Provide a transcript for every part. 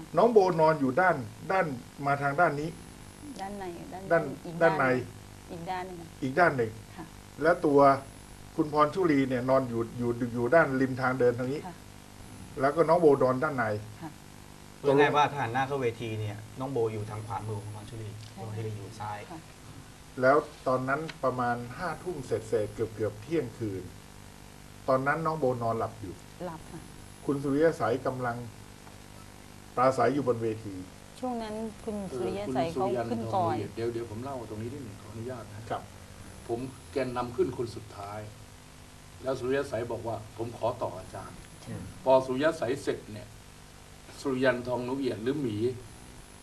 ค่ะน้องโบนอนอยู่ด้านด้านมาทางด้านนี้ ด้านในด้านด้านอีกด้านในอีกด้านหนึงค่ะอีกด้านหนึ่งค่ะแล้วตัวคุณพรชุลีเนี่ยนอนอยู่อยู่อยู่ด้านริมทางเดินทางนี้ค่ะแล้วก็น้องโบนอนด้านในพูดง่ายๆว่าถ้าหันหน้าเข้าเวทีเนี่ยน้องโบอยู่ทางขวามือของพรชุลีพรชุลีอยู่ซ้ายค่ะแล้วตอนนั้นประมาณห้าทุ่มเศษเศษๆเกือบเกือบเที่ยงคืน ตอนนั้นน้องโบนอนหลับอยู่หลับค่ะคุณสุริยสัยกำลัง ปราศัยอยู่บนเวที ช่วงนั้นคุณเอสุอริยะคุณใสเขาสุริยันขึ้นทองก่อนละเอียดเดี๋ยวเดี๋ยวผมเล่าตรงนี้นิดหนึ่งขออนุญาตนะครับ ผมแกนนำขึ้นคนสุดท้าย แล้วสุริยะใสยบอกว่า ผมขอต่ออาจารย์พอสุริยะใสยเสร็จเนี่ย สุริยันทองนุเอียดหรือหมี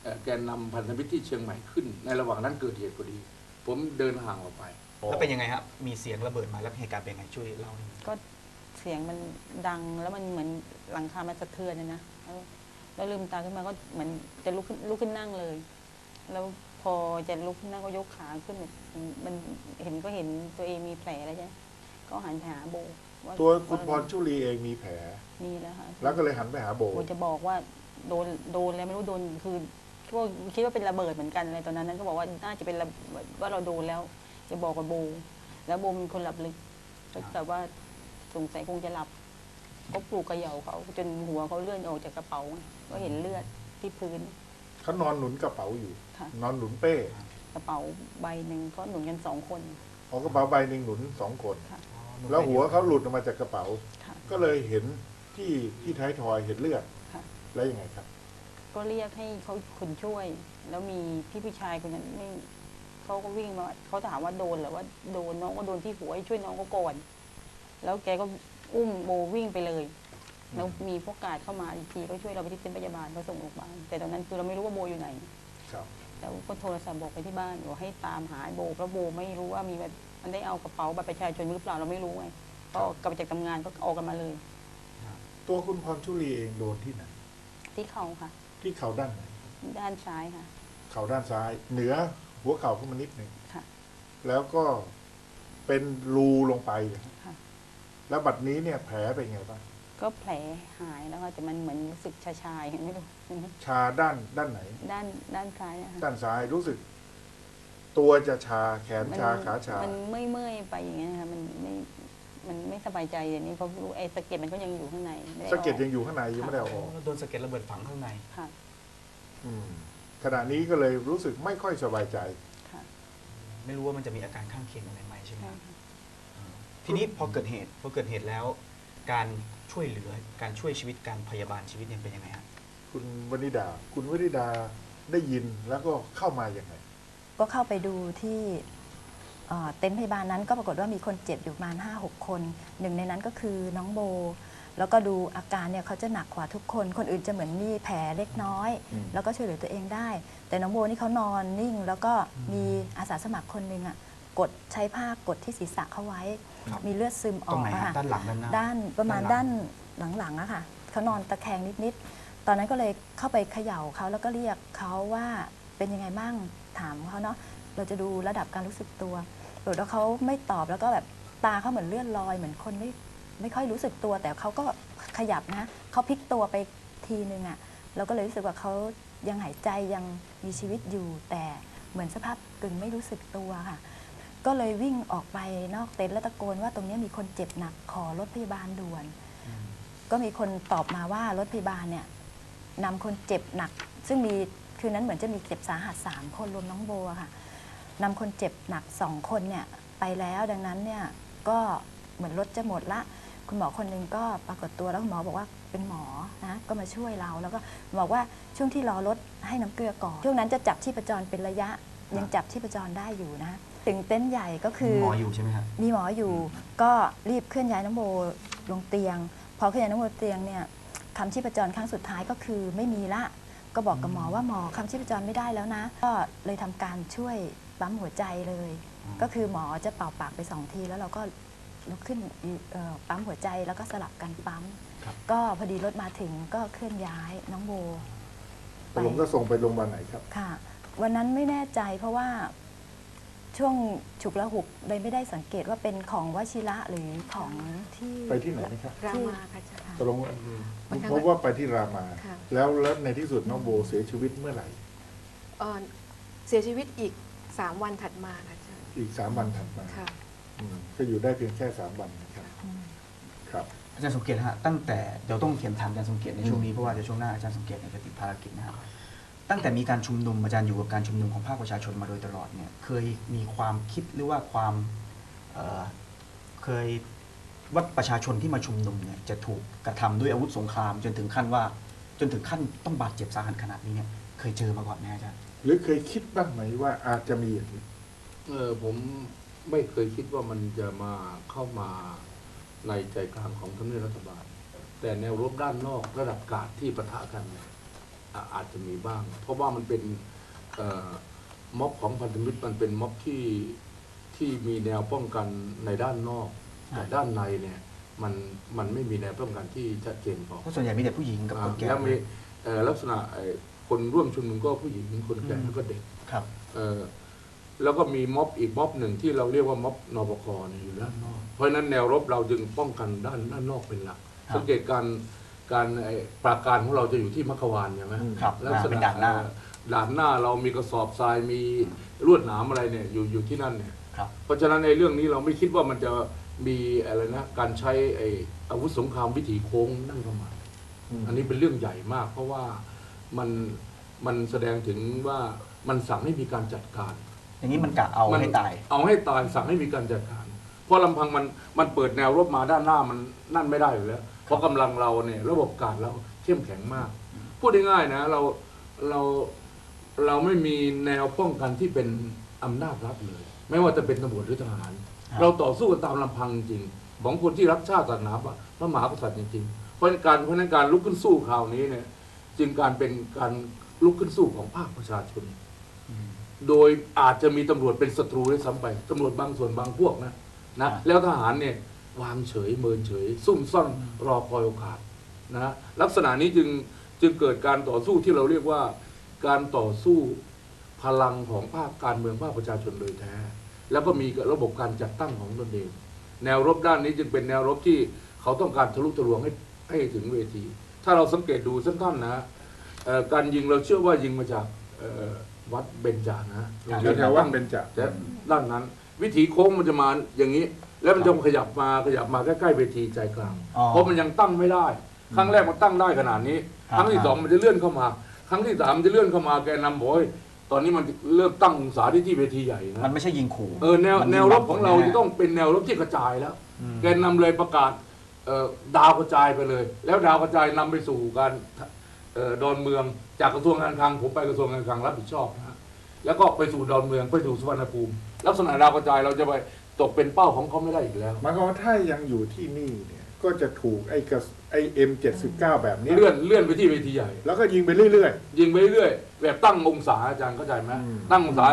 เอ่อแกนนำพันธมิตรที่เชียงใหม่ขึ้น ในระหว่างนั้นเกิดเหตุพอดี ผมเดินห่างออกไปแล้วเป็นยังไงครับ มีเสียงระเบิดมาแล้วเหตุการณ์เป็นยังไงช่วยเล่าหน่อยก็เสียงมันดังแล้วมันเหมือนหลังคามันสะเทือนเลยนะ แล้วแล้วลืมตาขึ้นมาก็เหมือนจะลุกขึ้นลุกขึ้นนั่งเลย แล้วพอจะลุกขึ้นนั่งก็ยกขาขึ้นแบบมันเห็นก็เห็นตัวเองมีแผลแล้วใช่ไหมก็หันไปหาโบาตัวคุณพรชุลีเองมีแผลมีแล้วค่ะแล้วก็เลยหันไปหาโบโบจะบอกว่าโดนโดนอะไรไม่รู้โดนคือคิดว่าคิดว่าเป็นระเบิดเหมือนกันอะไรตอนนั้นนั้นก็บอกว่าน่าจะเป็นระว่าเราโดนแล้วจะบอกกับโบ แล้วโบเป็นคนหลับลึกก็แต่ว่าสงสัยคงจะหลับ ก็ปลูกกระเหยาเขาจนหัวเขาเลื่อนออกจากกระเป๋าก็เห็นเลือดที่พื้น เขานอนหนุนกระเป๋าอยู่ ค่ะ นอนหนุนเป้กระเป๋าใบหนึ่งก็หนุนกันสองคน เอากระเป๋าใบหนึ่งหนุนสองคน ค่ะ แล้วหัวเขาหลุดออกมาจากกระเป๋า ค่ะ ก็เลยเห็นที่ที่ท้ายทอยเห็นเลือดค่ะ แล้วยังไงครับ ก็เรียกให้เขาคนช่วย แล้วมีพี่ผู้ชายคนนั้นไม่เขาก็วิ่งมาเขาถามว่าโดนเหรือว่าโดนน้องก็โดนที่หัวให้ช่วยน้องก็ก่อน แล้วแกก็ อุ้มโบวิ่งไปเลย แล้วมีพวกกาดเข้ามาอีกทีก็ช่วยเราไปที่เต็นท์พยาบาลเขาส่งโรงพยาบาลแต่ตอนนั้นคือเราไม่รู้ว่าโบอยู่ไหนครับแล้วก็โทรศัพท์บอกไปที่บ้านบอกให้ตามหาโบเพราะโบไม่รู้ว่ามีแบบมันได้เอากระเป๋าบัตรประชาชนหรือเปล่าเราไม่รู้ไงก็กลับมาจากทำงานก็ออกกันมาเลย ตัวคุณพรชุลีเองโดนที่ไหนที่เขาค่ะ ที่เข่าด้านไหนด้านซ้ายค่ะ เข่าด้านซ้าย เหนือหัวเข่าขึ้นมานิดหนึ่งค่ะแล้วก็เป็นรูลงไปค่ะ แล้วบัดนี้เนี่ยแผลเป็นไงบ้างก็แผลหายแล้วค่ะแต่มันเหมือนรู้สึกชาๆอย่างไม่รู้ชาด้านด้านไหน ด้านด้านซ้ายนะคะด้านซ้ายรู้สึก ตัวจะชาแขนชาขาชา มันเมื่อยเมื่อยๆไปอย่างเงี้ยค่ะมันไม่มันไม่สบายใจอย่างนี้เพราะรู้ไอ้สะเก็ดมันก็ยังอยู่ข้างในไม่ได้สะเก็ดออยังอยู่ข้างในยังไม่ได้เอาออกแล้วโดนสะเก็ดระเบิดฝังข้างในค่ะอืมขณะนี้ก็เลยรู้สึกไม่ค่อยสบายใจค่ะไม่รู้ว่ามันจะมีอาการข้างเคียงอะไรไหมใช่ไหมใช่ครับค่ะ ทีนี้พอเกิดเหตุพอเกิดเหตุแล้ว การช่วยเหลือการช่วยชีวิตการพยาบาลชีวิตเนี่ยเป็นยังไงฮะคุณวนิดา คุณวนิดาได้ยินแล้วก็เข้ามาอย่างไง ก็เข้าไปดูที่เอ่อเต็นท์พยาบาลนั้นก็ปรากฏว่ามีคนเจ็บอยู่ประมาณ 5 6 คน หนึ่งในนั้นก็คือน้องโบ แล้วก็ดูอาการเนี่ยเขาจะหนักกว่าทุกคน คนอื่นจะเหมือนมีแผลเล็กน้อย อืม แล้วก็ช่วยเหลือตัวเองได้ แต่น้องโบนี่เขานอนนิ่ง แล้วก็มีอาสาสมัครคนหนึ่งอะ กดใช้ผ้ากดที่ศีรษะเขาไว้ ครับมีเลือดซึมอตรองกไหนอะฮะค่ะด้านหลังด้านหน้า ด้านประมาณด้าด้านหลังนหลังๆอะค่ะเขานอนตะแคงนิดๆตอนนั้นก็เลยเข้าไปเขย่าเขาแล้วก็เรียกเขาว่าเป็นยังไงบ้างถามเขาเนาะเราจะดูระดับการรู้สึกตัวปรากฏว่าเขาไม่ตอบแล้วก็แบบตาเขาเหมือนเลื่อนลอย เหมือนคนไม่ไม่ค่อยรู้สึกตัว แต่เขาก็ขยับนะเขาพลิกตัวไปทีนึงอะเราก็เลยรู้สึกว่าเขายังหายใจยังมีชีวิตอยู่ แต่เหมือนสภาพกึ่งไม่รู้สึกตัวค่ะ ก็เลยวิ่งออกไปนอกเต็นท์แล้วตะโกนว่าตรงนี้มีคนเจ็บหนักขอรถพยาบาลด่วน ก็มีคนตอบมาว่ารถพยาบาลเนี่ยนำคนเจ็บหนัก ซึ่งมีคืนนั้นเหมือนจะมีเจ็บสาหัสสามคนรวมน้องโบอะค่ะนำคนเจ็บหนักสองคนเนี่ยไปแล้วดังนั้นเนี่ยก็เหมือนรถจะหมดละ คุณหมอคนหนึ่งก็ปรากฏตัวแล้วคุณหมอบอกว่าเป็นหมอนะก็มาช่วยเราแล้วก็บอกว่าช่วงที่รอรถให้น้ำเกลือก่อนช่วงนั้นจะจับชีพจรเป็นระยะยังจับชีพจรได้อยู่นะ ถึงเต็นท์ใหญ่ก็คือหมออยู่ใช่ไหมฮะมีหมออยู่ ก็รีบเคลื่อนย้ายน้องโบลงเตียง พอเคลื่อนย้ายน้องโบลงเตียงเนี่ยคำชีพจรครั้งสุดท้ายก็คือไม่มีละ ก็บอกกับหมอว่าหมอคำชีพจรไม่ได้แล้วนะ ก็เลยทำการช่วยปั๊มหัวใจเลยอืมก็คือหมอจะเป่าปากไปสองทีแล้วเราก็ลุกขึ้นเอ่อปั๊มหัวใจแล้วก็สลับกันปั๊มครับก็พอดีรถมาถึงก็เคลื่อนย้ายน้องโบตกลงก็ส่งไปโรงพยาบาลไหนครับ ค่ะ วันนั้นไม่แน่ใจเพราะว่า ช่วงฉุกละหุกเลยไม่ได้สังเกตว่าเป็นของวชิระหรือของที่ไปที่ไหนนะครับรามาค่ะอาจารย์ตกลงบางครั้งพบว่าไปที่รามาค่ะแล้วแล้วในที่สุดน้องโบเสียชีวิตเมื่อไหร่เอ่อเสียชีวิตอีกสามวันถัดมาค่ะอาจารย์อีกสามวันถัดมาค่ะอืมก็อยู่ได้เพียงแค่สามวันนะครับครับอาจารย์สมเกียรติฮะตั้งแต่เดี๋ยวต้องเขียนถามอาจารย์สมเกียรติในช่วงนี้เพราะว่าเดี๋ยวช่วงหน้าอาจารย์สมเกียรติเนี่ยจะติดภารกิจนะฮะ ตั้งแต่มีการชุมนุมอาจารย์อยู่กับการชุมนุมของภาคประชาชนมาโดยตลอดเนี่ยเคยมีความคิดหรือว่าความเอ่อเคยว่าประชาชนที่มาชุมนุมเนี่ยจะถูกกระทำด้วยอาวุธสงคราม จนถึงขั้นว่าจนถึงขั้นต้องบาดเจ็บสาหัสขนาดนี้เนี่ยเคยเจอมาก่อนไหมอาจารย์หรือเคยคิดบ้างไหมว่าอาจจะมีอย่างนี้เออผมไม่เคยคิดว่ามันจะมาเข้ามาในใจกลางของทำเนียบรัฐบาล แต่แนวรบด้านนอกระดับกาดที่ปะทะกันเนี่ย อะอาจจะมีบ้าง เพราะว่ามันเป็นเอ่อม็อบของพันธมิตรมันเป็นม็อบที่ที่มีแนวป้องกันในด้านนอกแต่ด้านในเนี่ยมันมันไม่มีแนวป้องกันที่ชัดเจนพอเพราะส่วนใหญ่มีแต่ผู้หญิงกับคนแก่แล้วมีเอ่อลักษณะเอ่อคนร่วมชุมนุมก็ผู้หญิงคนแก่แล้วก็เด็กครับเอ่อแล้วก็มีม็อบอีกม็อบหนึ่งที่เราเรียกว่าม็อบนปกเนี่ยอยู่ด้านนอก เพราะฉะนั้นแนวรบเราจึงป้องกันด้านด้านนอกเป็นหลักครับสังเกตการ การไอ้ปราการของเราจะอยู่ที่มัคควานใช่ไหมครับลักษเป็นณะด่านหน้าเอ่อด่านหน้าเรามีกระสอบทรายมีลวดหนามอะไรเนี่ยอยู่อยู่ที่นั่นเนี่ยครับ เพราะฉะนั้นในเรื่องนี้เราไม่คิดว่ามันจะมีอะไรนะการใช้ไอ้อาวุธสงครามวิถีโค้งนั่นเข้ามา อันนี้เป็นเรื่องใหญ่มาก เพราะว่ามันมันแสดงถึงว่ามันสั่งให้มีการจัดการ อย่างนี้มันกะเอามันให้ตาย เอาให้ตายสั่งให้มีการจัดการ เพราะลำพังมันมันเปิดแนวรบมาด้านหน้ามันนั่นไม่ได้อยู่แล้ว เพราะกำลังเราเนี่ยระบบการเราเข้มแข็งมาก พูดง่ายๆนะเราเราเราไม่มีแนวป้องกันที่เป็นอำนาจรัฐเลย ไม่ว่าจะเป็นตำรวจหรือทหารครับเราต่อสู้กันตามลำพังจริงๆของคนที่รักชาติศาสนาพระมหากษัตริย์จริงๆเพราะฉะนั้นการเพราะฉะนั้นการลุกขึ้นสู้คราวนี้เนี่ยจึงการเป็นการลุกขึ้นสู้ของภาคประชาชน โดยอาจจะมีตำรวจเป็นศัตรูด้วยซ้ำไปตำรวจบางส่วนบางพวกนะนะครับแล้วทหารเนี่ย วางเฉยเมินเฉย ซุ่มซ่อนรอคอยโอกาสนะลักษณะนี้จึงจึงเกิดการต่อสู้ที่เราเรียกว่า การต่อสู้พลังของภาคการเมืองภาคประชาชนโดยแท้ แล้วก็มีระบบการจัดตั้งของตนเอง แนวรบด้านนี้จึงเป็นแนวรบที่เขาต้องการทะลุทะลวงให้ให้ถึงเวที ถ้าเราสังเกตดูสั้นๆนะเอ่อการยิงเราเชื่อว่ายิงมาจากเอ่อวัดเบญจานะครับแถวๆว่างเบญจแต่ด้านนั้น วิถีโค้งมันจะมาอย่างนี้ แล้วมันจะขยับมาขยับมาใกล้ๆเวทีใจกลางอ๋อเพราะมันยังตั้งไม่ได้ ครั้งแรกมันตั้งได้ขนาดนี้ ครับ ครั้งที่สองมันจะเลื่อนเข้ามา ครั้งที่สามมันจะเลื่อนเข้ามาแกนำบอกว่าเฮ้ยตอนนี้มันเริ่มตั้งองศาที่ที่เวทีใหญ่นะมันไม่ใช่ยิงขู่เออแนวมันยิแนวรบของเราแน่จะต้องเป็นแนวรบที่กระจายแล้ว อืม แกนนำเลยประกาศเอ่อดาวกระจายไปเลย แล้วดาวกระจายนำไปสู่การเอ่อดอนเมืองจากกระทรวงการคลังผมไปกระทรวงการคลังรับผิดชอบนะฮะแล้วก็ไปสู่ดอนเมืองไปสู่สุวรรณภูมิ ลักษณะดาวกระจายเราจะไป ตกเป็นเป้าของเขาไม่ได้อีกแล้วหมายความว่าถ้ายังอยู่ที่นี่เนี่ยก็จะถูกไอ้กระไอ้เอ็มเจ็ดสิบเก้าแบบนี้ เลื่อนเลื่อนไปที่เวทีใหญ่ แล้วก็ยิงไปเรื่อย ยิงไปเรื่อยๆแบบตั้งองศาอาจารย์เข้าใจไหมอืมตั้งองศา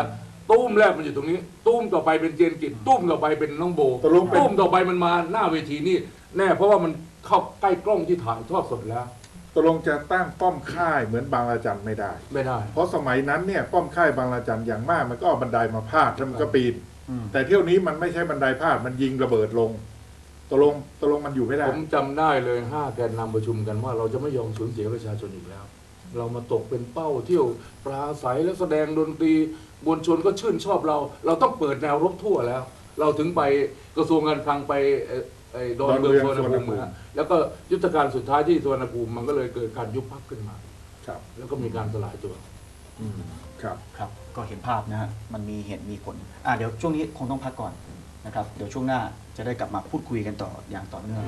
ตุ้มแรกมันอยู่ตรงนี้ ตุ้มต่อไปเป็นเจนกิจตุ้มต่อไปเป็นน้องโบตกลงเป็น ตุ้มต่อไปมันมาหน้าเวทีนี่แน่เพราะว่ามันเข้าใกล้กล้องที่ถ่ายทอดสดแล้ว ๆตกลงจะตั้งป้อมค่ายเหมือนบางระจันไม่ได้ ไม่ได้ เพราะสมัยนั้นเนี่ยป้อมค่ายบางระจันอย่างมากมันก็เอาบันไดมาพาดแล้วมันก็ปีนอืม แต่เที่ยวนี้มันไม่ใช่บันไดพาดมันยิงระเบิดลงตกลงตกลงมันอยู่ไม่ได้ ผมจำได้เลยห้าแกนนำประชุมกันว่า เราจะไม่ยอมสูญเสียประชาชนอีกแล้ว เรามาตกเป็นเป้าเที่ยวปราศัยและแสดงดนตรีมวลชนก็ชื่นชอบเรา เราต้องเปิดแนวรบทั่วแล้ว เราถึงไปกระทรวงการคลังไปเอ่อไอ้ดอนเมืองดอนสุเมืวรองรณภูมิสุวรรณภูมินะแล้วก็ยุทธการสุดท้ายที่สุวรรณภูมิมันก็เลยเกิดการยุบพักขึ้นมา ครับ แล้วก็มีการสลายตัว อืม ครับครับก็เห็นภาพนะฮะมันมีเหตุมีผลอ่าเดี๋ยวช่วงนี้คงต้องพักก่อนนะครับเดี๋ยวช่วงหน้าจะได้กลับมาพูดคุยกันต่ออย่างต่อเนื่อง